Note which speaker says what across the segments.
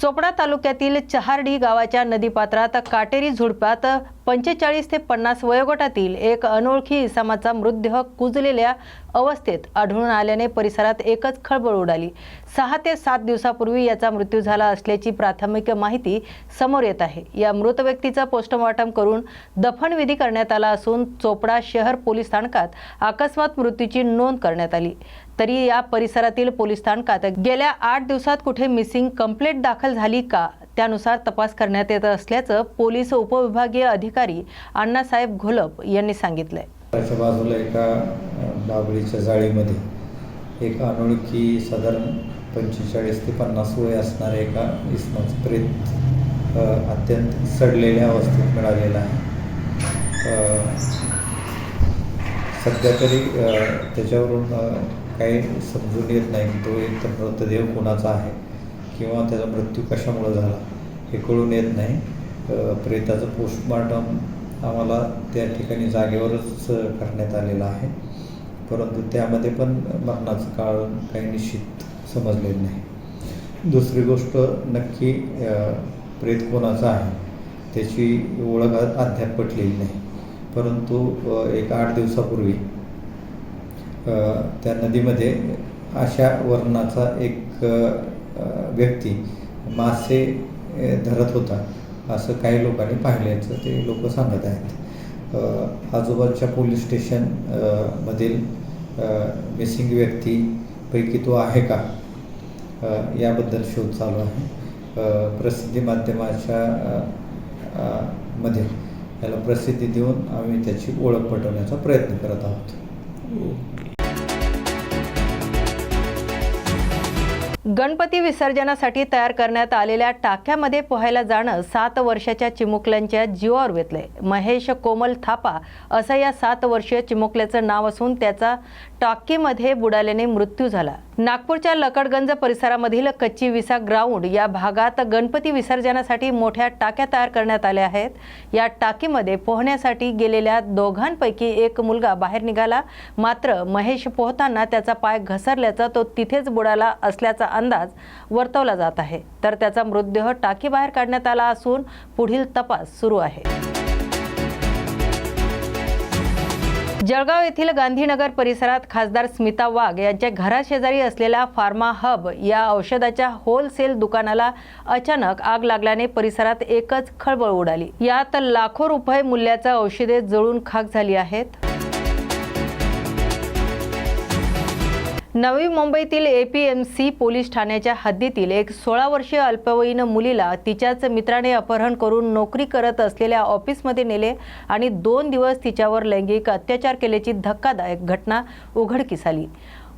Speaker 1: चोपडा तालुक्यातील चहारडी गावाच्या नदीपात्रात काटेरी झुडपात पंचेचाळीस ते पन्नास वयोगटातील एक अनोळखी इसामाचा मृतदेह कुजलेल्या अवस्थेत आढळून आल्याने परिसरात एकच खळबळ उडाली. सहा ते सात दिवसापूर्वी याचा मृत्यू झाला असल्याची प्राथमिक माहिती समोर येत आहे. या मृत व्यक्तीचा पोस्टमॉर्टम करून दफनविधी करण्यात आला असून चोपडा शहर पोलीस स्थानकात अकस्मात मृत्यूची नोंद करण्यात आली. तरी या परिसरातील पोलीस स्थानकात गेल्या आठ दिवसात कुठे मिसिंग कंप्लेंट दाखल झाली का? त्यानुसार तपास करण्यात येत असल्याचं पोलीस उपविभागीय अधिकारी अण्णासाहेब घोलप यांनी सांगितलंय.
Speaker 2: त्याच्या बाजूला एका अ, जाळीमध्ये एक अनोळखी साधारण पंचेचाळीस ते पन्नास वय असणाऱ्या एका इसमाचं प्रेत अत्यंत सडलेल्या अवस्थेत मिळालेला आहे. सध्या तरी त्याच्यावरून काही समजून येत नाही की तो एक तर मृतदेह कोणाचा आहे किंवा त्याचा मृत्यू कशामुळे झाला हे कळून येत नाही. प्रेताचं पोस्टमॉर्टम आम्हाला त्या ठिकाणी जागेवरच करण्यात आलेलं आहे. परंतु त्यामध्ये पण मरणाचं कारण काही निश्चित समजलेलं नाही. दुसरी गोष्ट नक्की प्रेत कोणाचा आहे त्याची ओळख अद्याप पटलेली नाही. परंतु एक आठ दिवसापूर्वी त्या नदीमध्ये अशा वर्णाचा एक व्यक्ती मासे धरत होता. असं काही लोकांनी पाहिल्याचं ते लोक सांगत आहेत. अ, आजूबाजूच्या पोलीस स्टेशन मधील मिसिंग व्यक्तीपैकी तो आहे का? याबद्दल शोध चालू आहे. प्रसिद्धी माध्यमाच्या मध्ये याला प्रसिद्धी देऊन आम्ही त्याची ओळख पटवण्याचा प्रयत्न करत आहोत. हो.
Speaker 1: गणपती विसर्जनासाठी तयार करण्यात आलेल्या टाक्यामध्ये पोहायला जाणं सात वर्षाच्या चिमुकल्यांच्या जीवावर वेतलंय महेश कोमल थापा असं या सात वर्षीय चिमुकल्याचं नाव असून त्याचा टाकीमध्ये बुडाल्याने मृत्यू झाला. नागपूरच्या लकडगंज परिसरामधील कच्ची विसा ग्राउंड या भागात गणपती विसर्जनासाठी मोठ्या टाक्या तयार करण्यात आल्या आहेत. या टाकीमध्ये पोहण्यासाठी गेलेल्या दोघांपैकी एक मुलगा बाहेर निघाला. मात्र महेश पोहताना त्याचा पाय घसरल्याचा तो तिथेच बुडाला असल्याचा अंदाज वर्तवला जात आहे. तर त्याचा मृतदेह टाकीबाहेर काढण्यात आला असून पुढील तपास सुरू आहे. जळगाव येथील गांधीनगर परिसरात खासदार स्मिता वाघ यांच्या घराशेजारी असलेल्या फार्मा हब या औषधाच्या होलसेल दुकानाला अचानक आग लागल्याने परिसरात एकच खळबळ उडाली. यात लाखो रुपये मूल्याचं औषधे जळून खाक झाली आहेत. नवी मुंबईतील A P M C police ठाण्याच्या हद्दीतील एक सोळा वर्षीय अल्पवयीन मुलीला तिच्याच मित्राने अपहरण करून नोकरी करत असलेल्या ऑफिसमध्ये नेले आणि दोन दिवस तिच्यावर लैंगिक अत्याचार केल्याची धक्कादायक घटना उघडकीस आली.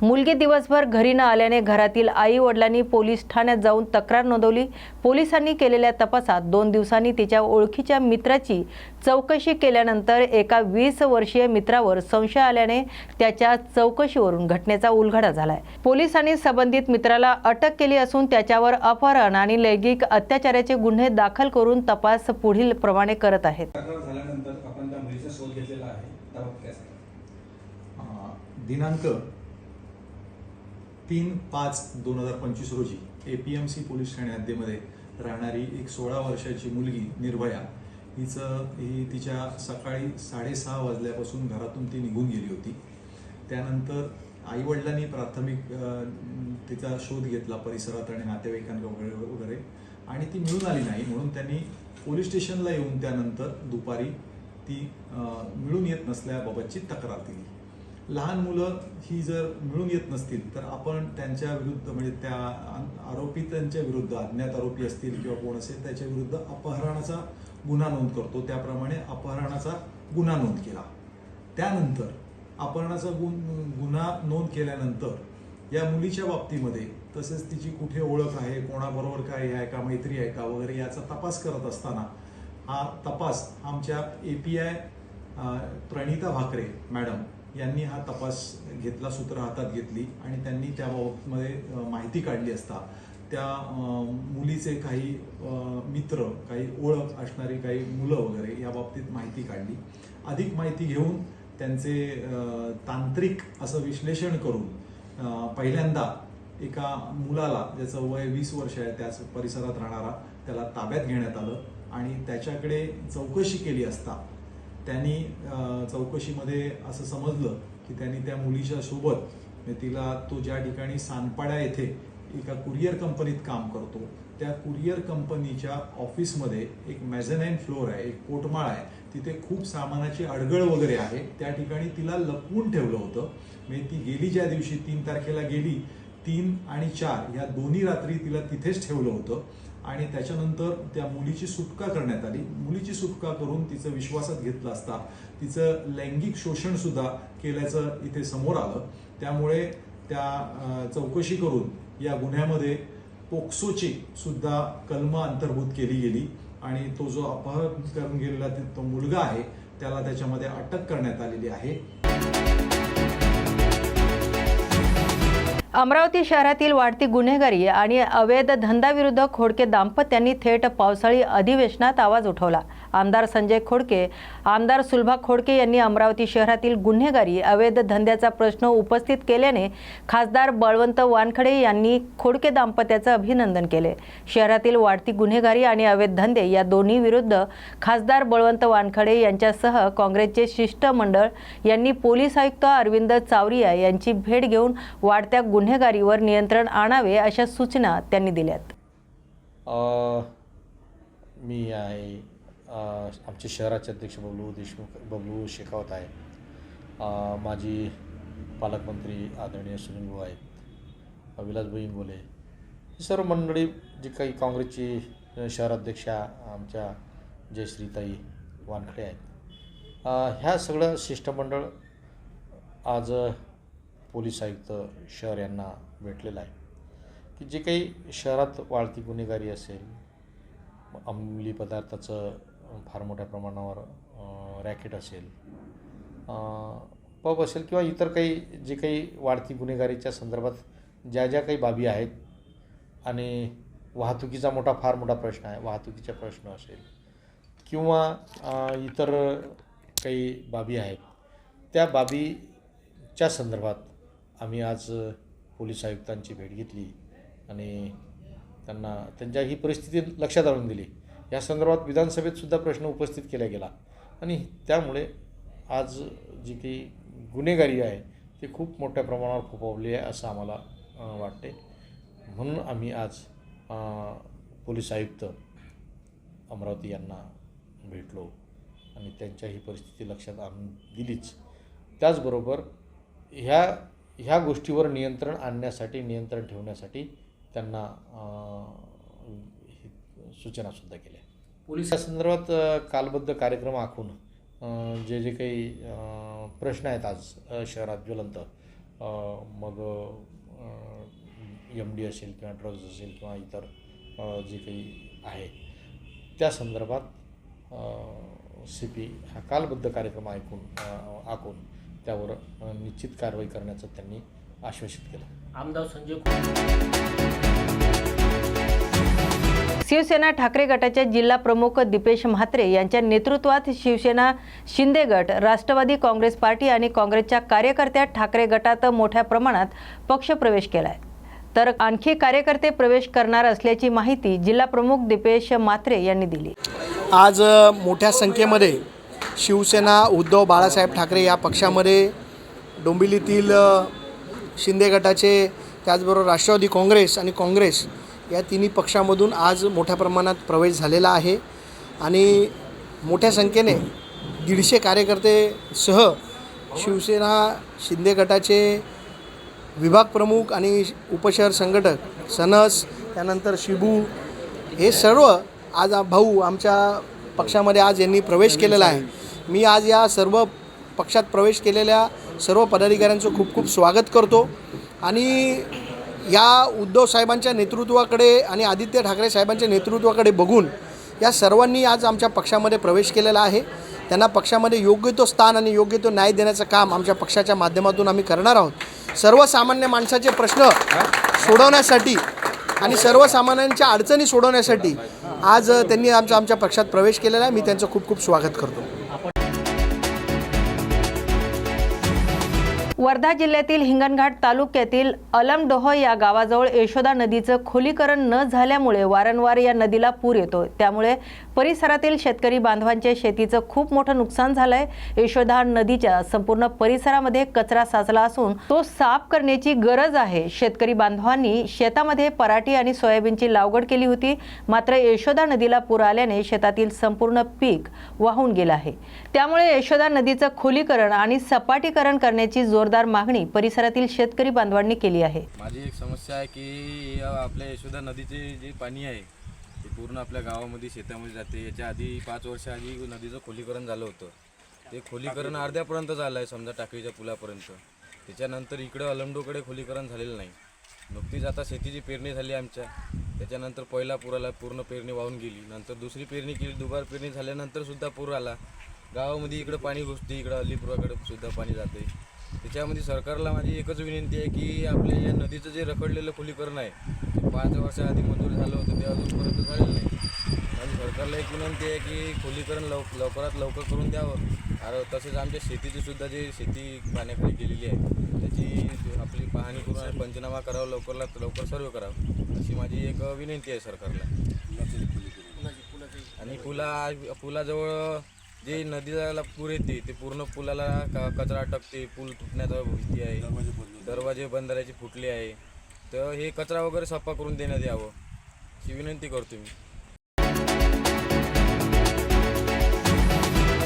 Speaker 1: मुलगी दिवसभर घरी न आल्याने घरातील आई वडिलांनी पोलीस ठाण्यात जाऊन तक्रार नोंदवली. पोलिसांनी केलेल्या तपासात दोन दिवसांनी तिच्या ओळखीच्या मित्राची चौकशी केल्यानंतर एका वीस वर्षीय मित्रावर संशय आल्याने त्याच्या चौकशीवरून घटनेचा उलगडा झालाय. पोलिसांनी संबंधित मित्राला अटक केली असून त्याच्यावर अपहरण आणि लैंगिक अत्याचाराचे गुन्हे दाखल करून तपास पुढील प्रमाणे करत आहेत.
Speaker 3: तक्रार झाल्यानंतर आपण त्या मुलीचा शोध घेतलेला आहे त्याबाबत काय सांगाल?
Speaker 4: अं, दिनांक तीन पाच दोन हजार पंचवीस रोजी एपीएमसी पोलीस ठाणे हद्दीमध्ये राहणारी एक सोळा वर्षाची मुलगी निर्भया हिचं ही तिच्या सकाळी साडेसहा वाजल्यापासून घरातून ती निघून गेली होती. त्यानंतर आईवडिलांनी प्राथमिक तिचा शोध घेतला परिसरात आणि नातेवाईकांकडे वगैरे वगैरे. आणि ती मिळून आली नाही म्हणून त्यांनी पोलीस स्टेशनला येऊन त्यानंतर दुपारी ती मिळून येत नसल्याबाबतची तक्रार दिली. लहान मुलं ही जर मिळून येत नसतील तर आपण त्यांच्या विरुद्ध म्हणजे त्या आरोपी आरोपितांच्या विरुद्ध अज्ञात आरोपी असतील किंवा कोण असेल त्याच्या विरुद्ध अपहरणाचा गुन्हा नोंद करतो. त्याप्रमाणे अपहरणाचा गुन्हा नोंद केला. त्यानंतर अपहरणाचा गुन गुन्हा नोंद केल्यानंतर या मुलीच्या बाबतीमध्ये तसेच तिची कुठे ओळख आहे कोणाबरोबर काय आहे का मैत्री आहे का वगैरे याचा तपास करत असताना हा तपास आमच्या A P I Pranita Bhakare madam यांनी हा तपास घेतला सूत्र हातात घेतली आणि त्यांनी त्याबाबतमध्ये माहिती काढली असता. त्या मुलीचे काही मित्र काही ओळख असणारी काही मुलं वगैरे या बाबतीत माहिती काढली. अधिक माहिती घेऊन त्यांचे तांत्रिक असं विश्लेषण करून पहिल्यांदा एका मुलाला ज्याचं वय वीस वर्ष आहे त्याच परिसरात राहणारा त्याला ताब्यात घेण्यात आलं आणि त्याच्याकडे चौकशी केली असता. त्यांनी चौकशीमध्ये असं समजलं की त्यांनी त्या मुलीच्या सोबत म्हणजे तिला तो ज्या ठिकाणी सानपाड्या येथे एका कुरिअर कंपनीत काम करतो त्या कुरिअर कंपनीच्या ऑफिसमध्ये एक मॅझनाईन फ्लोअर आहे एक पोटमाळ आहे. तिथे खूप सामानाची अडगळ वगैरे आहे. त्या ठिकाणी तिला लपवून ठेवलं होतं. म्हणजे ती गेली ज्या दिवशी तीन तारखेला गेली तीन आणि चार या दोन्ही रात्री तिला तिथेच ठेवलं होतं. आणि त्याच्यानंतर त्या मुलीची सुटका करण्यात आली. मुलीची सुटका करून तिचं विश्वासात घेतलं असता तिचं लैंगिक शोषण सुद्धा केल्याचं इथे समोर आलं. त्यामुळे त्या चौकशी करून या गुन्ह्यामध्ये पोक्सोची सुद्धा कलम अंतर्भूत केली गेली आणि तो जो अपहरण करून गेलेला तो मुलगा आहे त्याला त्याच्यामध्ये अटक करण्यात आलेली आहे.
Speaker 1: अमरावती शहरातील वाढती गुन्हेगारी आणि अवैध धंदाविरुद्ध खोडके दाम्पत्यांनी थेट पावसाळी अधिवेशनात आवाज उठवला. आमदार संजय खोडके आमदार सुलभा खोडके यांनी अमरावती शहरातील गुन्हेगारी अवैध धंद्याचा प्रश्न उपस्थित केल्याने खासदार बळवंत वानखडे यांनी खोडके दाम्पत्याचं अभिनंदन केले. शहरातील वाढती गुन्हेगारी आणि अवैध धंदे या दोन्ही विरुद्ध खासदार बळवंत वानखडे यांच्यासह काँग्रेसचे शिष्टमंडळ यांनी पोलीस आयुक्त अरविंद चावरिया यांची भेट घेऊन वाढत्या गुन्हेगारीवर नियंत्रण आणावे अशा सूचना त्यांनी दिल्यात.
Speaker 5: मी आहे आमचे शहराचे अध्यक्ष बबलू देशमुख बबलू शेखावत आहे. माजी पालकमंत्री आदरणीय सुनील भाऊ आहेत. विलासभाई इंगोले. ही सर्व मंडळी जी काही काँग्रेसची शहराध्यक्षा आमच्या जयश्रीताई वानखडे आहेत. ह्या सगळं शिष्टमंडळ आज पोलीस आयुक्त शहर यांना भेटलेलं आहे. की जे काही शहरात वाढती गुन्हेगारी असेल अंमली पदार्थाचं फार मोठ्या प्रमाणावर रॅकेट असेल. पब असेल किंवा इतर काही जे काही वाढती गुन्हेगारीच्या संदर्भात ज्या ज्या काही बाबी आहेत आणि वाहतुकीचा मोठा फार मोठा प्रश्न आहे वाहतुकीचा प्रश्न असेल किंवा इतर काही बाबी आहेत त्या बाबीच्या संदर्भात आम्ही आज पोलीस आयुक्तांची भेट घेतली आणि त्यांना त्यांच्या ही परिस्थिती लक्षात आणून दिली. या संदर्भात विधानसभेत सुद्धा प्रश्न उपस्थित केला गेला. आणि त्यामुळे आज जी काही गुन्हेगारी आहे ती खूप मोठ्या प्रमाणावर फोफावली आहे असं आम्हाला वाटते. म्हणून आम्ही आज पोलीस आयुक्त अमरावती यांना भेटलो आणि त्यांच्या ही परिस्थिती लक्षात आणून दिलीच. त्याचबरोबर ह्या ह्या गोष्टीवर नियंत्रण आणण्यासाठी नियंत्रण ठेवण्यासाठी त्यांना सूचनासुद्धा केल्या. पोलीस संदर्भात कालबद्ध कार्यक्रम आखून जे जे काही प्रश्न आहेत आज शहरात ज्वलंत मग एम डी असेल किंवा ड्रग्ज असेल किंवा इतर जे काही आहे त्या संदर्भात सी पी हा कालबद्ध कार्यक्रम ऐकून आखून त्यावर निश्चित कारवाई करण्याचं त्यांनी आश्वासित केलं.
Speaker 6: आमदार संजय
Speaker 1: शिवसेना ठाकरे गटाच्या जिल्हा प्रमुख दीपेश म्हात्रे यांच्या नेतृत्वात शिवसेना शिंदे गट राष्ट्रवादी काँग्रेस पार्टी आणि काँग्रेसच्या कार्यकर्त्या ठाकरे गटात मोठ्या प्रमाणात पक्षप्रवेश केलाय. तर आणखी कार्यकर्ते प्रवेश करणार असल्याची माहिती जिल्हा प्रमुख दीपेश म्हात्रे यांनी दिली.
Speaker 7: आज मोठ्या संख्येमध्ये शिवसेना उद्धव बाळासाहेब ठाकरे या पक्षामध्ये डोंबिवलीतील शिंदे गटाचे त्याचबरोबर राष्ट्रवादी काँग्रेस आणि काँग्रेस या तिन्ही पक्षामधून आज मोठ्या प्रमाणात प्रवेश झालेला आहे. आणि मोठ्या संख्येने दीडशे कार्यकर्तेसह शिवसेना शिंदे गटाचे विभाग प्रमुख आणि उपशहर संघटक सनस त्यानंतर शिबू हे सर्व आज भाऊ आमच्या पक्षामध्ये आज यांनी प्रवेश केलेला आहे. मी आज या सर्व पक्षात प्रवेश केलेल्या सर्व पदाधिकाऱ्यांचं खूप खूप स्वागत करतो. आणि या उद्धव साहेबांच्या नेतृत्वाकडे आणि आदित्य ठाकरे साहेबांच्या नेतृत्वाकडे बघून या सर्वांनी आज आमच्या पक्षामध्ये प्रवेश केलेला आहे. त्यांना पक्षामध्ये योग्य तो स्थान आणि योग्य तो न्याय देण्याचं काम आमच्या पक्षाच्या माध्यमातून आम्ही करणार आहोत. सर्वसामान्य माणसाचे प्रश्न सोडवण्यासाठी आणि सर्वसामान्यांच्या अडचणी सोडवण्यासाठी आज त्यांनी आमच्या आमच्या पक्षात प्रवेश केलेला आहे. मी त्यांचं खूप खूप स्वागत करतो.
Speaker 1: वर्धा जिल्ह्यातील हिंगणघाट तालुक्यातील अलमडोह या गावाजवळ यशोदा नदीचं खोलीकरण न झाल्यामुळे वारंवार या नदीला पूर येतो त्यामुळे परिसरातील शेतकरी बांधवांच्या शेतीचं खूप मोठं नुकसान झालंय. यशोदा नदीच्या संपूर्ण परिसरामध्ये कचरा साचला असून तो साफ करण्याची गरज आहे. शेतकरी बांधवांनी शेतामध्ये पराठी आणि सोयाबीनची लागवड केली होती. मात्र यशोदा नदीला पूर आल्याने शेतातील संपूर्ण पीक वाहून गेलं आहे. त्यामुळे यशोदा नदीचं खोलीकरण आणि सपाटीकरण करण्याची जोरदार मागणी परिसरातील शेतकरी बांधवांनी केली आहे.
Speaker 6: माझी एक समस्या आहे की आपल्या यशोदा नदीचे जे पाणी आहे ते पूर्ण आपल्या गावामध्ये शेतामध्ये जाते. याच्या आधी पाच वर्ष आधी नदीचं खोलीकरण झालं होतं. ते खोलीकरण अर्ध्यापर्यंत झालं आहे समजा टाकळीच्या पुलापर्यंत. त्याच्यानंतर इकडं अलमडोकडे खोलीकरण झालेलं नाही. नुकतीच आता शेतीची पेरणी झाली आमच्या. त्याच्यानंतर पहिला पूर आला पूर्ण पेरणी वाहून गेली. नंतर दुसरी पेरणी केली दुबार पेरणी झाल्यानंतर सुद्धा पूर आला. गावामध्ये इकडं पाणी घुसते इकडं अलीपुराकडे सुद्धा पाणी जाते. त्याच्यामध्ये सरकारला माझी एकच विनंती आहे की आपल्या या नदीचं जे रखडलेलं खोलीकरण आहे ते पाच वर्षाआधी मंजूर झालं होतं ते अजूनपर्यंत झालेलं नाही. माझी सरकारला एक विनंती आहे की खोलीकरण लव लवकरात लवकर करून द्यावं. आणि तसेच आमच्या शेतीची सुद्धा जे शेती पाण्याखाली गेलेली आहे त्याची आपली पाहणी करून आणि पंचनामा करावा लवकरात लवकर सर्व करावं अशी माझी एक विनंती आहे सरकारला. आणि पुला पुलाजवळ जे नदीला पूर येते ते पूर्ण पुलाला क- कचरा अटकते पूल तुटण्याचा भीती आहे. दरवाजे बंदराचे फुटले आहे. तर हे कचरा वगैरे सफा करून देण्यात यावं. अशी विनंती करतो मी.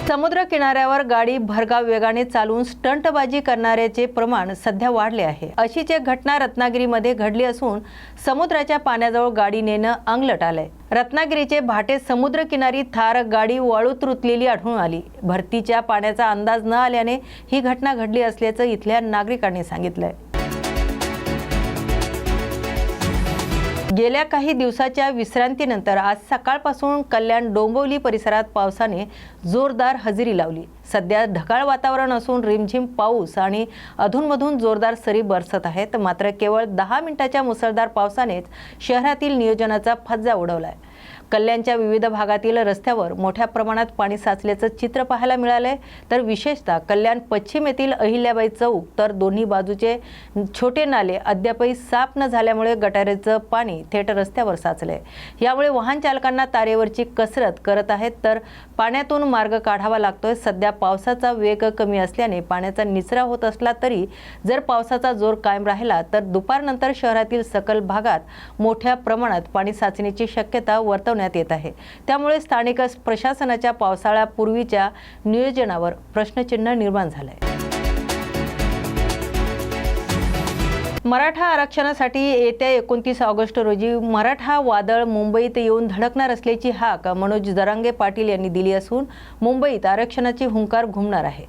Speaker 1: समुद्र किनाऱ्यावर गाडी भरगाव वेगाने चालवून स्टंटबाजी करणाऱ्याचे प्रमाण सध्या वाढले आहे. अशीच एक घटना रत्नागिरीमध्ये घडली असून समुद्राच्या पाण्याजवळ गाडी नेणं अंगलट आलंय. रत्नागिरीचे भाटे समुद्र किनारी थार गाडी वाळूत रुतलेली आढळून आली. भरतीच्या पाण्याचा अंदाज न आल्याने ही घटना घडली असल्याचं इथल्या नागरिकांनी सांगितलंय. गेल्या काही दिवसाच्या विश्रांतीनंतर आज सकाळपासून कल्याण डोंबिवली परिसरात पावसाने जोरदार हजेरी लावली. सध्या ढगाळ वातावरण असून रिमझिम पाऊस आणि अधूनमधून जोरदार सरी बरसत आहेत. मात्र केवळ दहा मिनिटाच्या मुसळधार पावसानेच शहरातील नियोजनाचा फज्जा उडवलाय. कल्याणच्या विविध भागातील रस्त्यावर मोठ्या प्रमाणात पाणी साचल्याचं चित्र पाहायला मिळालंय. तर विशेषतः कल्याण पश्चिम येथील अहिल्याबाई चौक तर दोन्ही बाजूचे छोटे नाले अद्यापही साफ न झाल्यामुळे गटारेचं पाणी थेट रस्त्यावर साचलंय. यामुळे वाहन चालकांना तारेवरची कसरत करत आहेत तर पाण्यातून मार्ग काढावा लागतोय. सध्या पावसाचा वेग कमी असल्याने पाण्याचा निचरा होत असला तरी जर पावसाचा जोर कायम राहिला तर दुपारनंतर शहरातील सकल भागात मोठ्या प्रमाणात पाणी साचण्याची शक्यता वर्तवण्यात येत आहे. त्यामुळे स्थानिक प्रशासनाच्या पावसाळ्यापूर्वीच्या नियोजनावर प्रश्नचिन्ह निर्माण झालंय. मराठा आरक्षणासाठी येत्या एकोणतीस ऑगस्ट रोजी मराठा वादळ मुंबईत येऊन धडकणार असल्याची हाक मनोज दरांगे पाटील यांनी दिली असून मुंबईत आरक्षणाची हुंकार घुमणार आहे.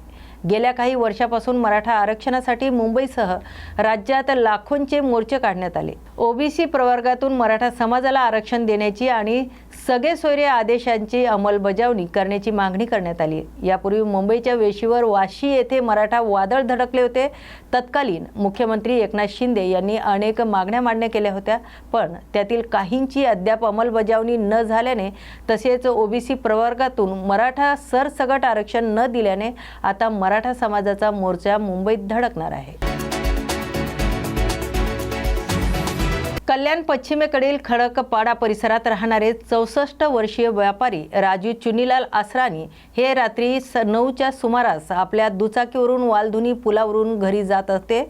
Speaker 1: गेल्या काही वर्षापासून मराठा आरक्षणासाठी मुंबईसह राज्यात लाखोंचे मोर्चे काढण्यात आले. ओबीसी प्रवर्गातून मराठा समाजाला आरक्षण देण्याची आणि सगळे सोयरे आदेशांची अंमलबजावणी करण्याची मागणी करण्यात आली. यापूर्वी मुंबईच्या वेशीवर वाशी येथे मराठा वादळ धडकले होते. तत्कालीन मुख्यमंत्री एकनाथ शिंदे यांनी अनेक मागण्या मान्य केल्या होत्या पण त्यातील काहींची अद्याप अंमलबजावणी न झाल्याने तसेच ओबीसी प्रवर्गातून मराठा सरसगट आरक्षण न दिल्याने आता मराठा समाजाचा मोर्चा मुंबईत धडकणार आहे. कल्याण पश्चिमेकडील खडकपाडा परिसरात राहणारे चौसष्ट वर्षीय व्यापारी राजू चुनीलाल आसरानी हे रात्री स नऊच्या सुमारास आपल्या दुचाकीवरून वालधुनी पुलावरून घरी जात असते.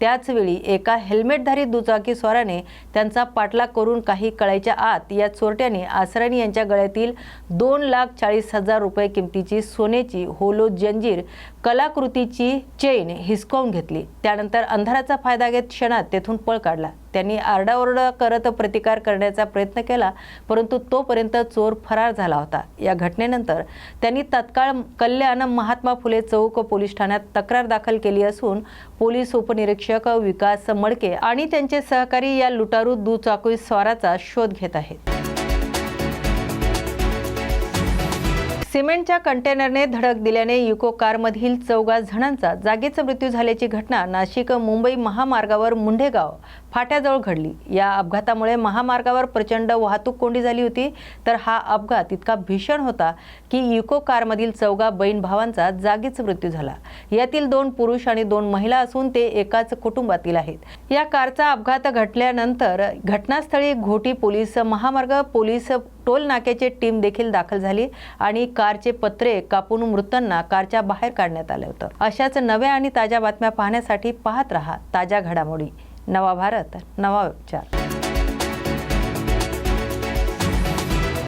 Speaker 1: त्याचवेळी एका हेल्मेटधारी दुचाकी स्वाराने त्यांचा पाठलाग करून काही कळायच्या आत या चोरट्याने आसरानी यांच्या गळ्यातील दोन लाख चाळीस हजार रुपये किमतीची सोन्याची होलो जंजीर कलाकृतीची चेन हिसकावून घेतली. त्यानंतर अंधाराचा फायदा घेत क्षणात तेथून पळ काढला. त्यांनी आरडाओरडा करत प्रतिकार करण्याचा प्रयत्न केला परंतु तोपर्यंत चोर फरार झाला होता. या घटनेनंतर त्यांनी तत्काळ कल्याण महात्मा फुले चौक पोलीस ठाण्यात तक्रार दाखल केली असून पोलीस उपनिरीक्षक विकास मडके आणि त्यांचे सहकारी या लुटारू दुचाकी स्वाराचा शोध घेत आहेत. सिमेंटच्या कंटेनरने धडक दिल्याने युको कारमधील चौघा जणांचा जागीच मृत्यू झाल्याची घटना नाशिक मुंबई महामार्गावर मुंढेगाव फाट्याजवळ घडली. या अपघातामुळे महामार्गावर प्रचंड वाहतूक कोंडी झाली होती. तर हा अपघात इतका भीषण होता की इको कारमधील चौघा बहीण भावांचा जागीच मृत्यू झाला. यातील दोन पुरुष आणि दोन महिला असून ते एकाच कुटुंबातील आहेत. या कारचा अपघात घटल्यानंतर घटनास्थळी घोटी पोलीस महामार्ग पोलीस टोल नाक्याचे टीम देखील दाखल झाली आणि कारचे पत्रे कापून मृतांना कारच्या बाहेर काढण्यात आलं होतं. अशाच नव्या आणि ताज्या बातम्या पाहण्यासाठी पाहत रहा ताज्या घडामोडी. नवा भारत नवा विचार